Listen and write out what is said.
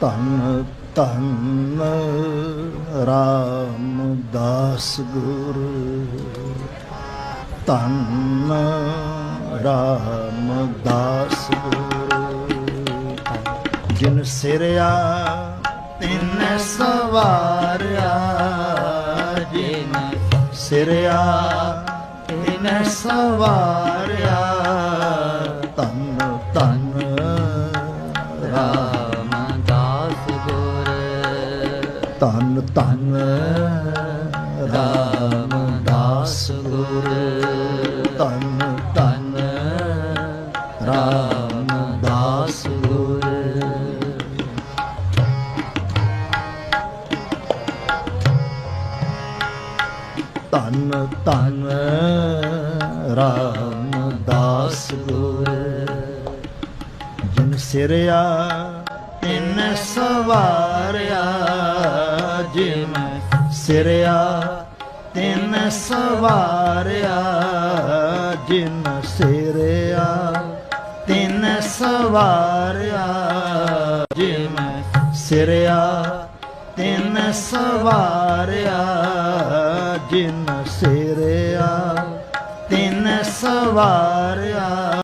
ਧੰਨ ਧੰਨ ਰਾਮਦਾਸ ਗੁਰ, ਧੰਨ ਰਾਮਦਾਸ ਗੁਰ। ਜਿਨ ਸਿਰਿਆ ਤਿੰਨ ਸਵਾਰਿਆ ਜਿਨ ਸਿਰਿਆ ਤਿੰਨ ਸਵਾਰਿਆ ਧੰਨ ਧੰਨ ਧੰਨ ਧੰਨ ਰਾਮਦਾਸ ਗੁਰ। ਧੰਨ ਧੰਨ ਰਾਮਦਾਸ ਗੁਰ। ਧੰਨ ਧੰਨ ਰਾਮਦਾਸ ਗੁਰ। ਜਿਨ ਸਿਰਿਆ ਤਿਨ ਸਵਾਰਿਆ ਸਿਰਿਆ, ਤਿੰਨ ਸਵਾਰਿਆ, ਜਿਨ ਸਿਰਿਆ, ਤਿੰਨ ਸਵਾਰਿਆ, ਜਿਨ ਸਿਰਿਆ, ਤਿੰਨ ਸਵਾਰਿਆ, ਜਿਨ ਸਿਰਿਆ, ਤਿੰਨ ਸਵਾਰਿਆ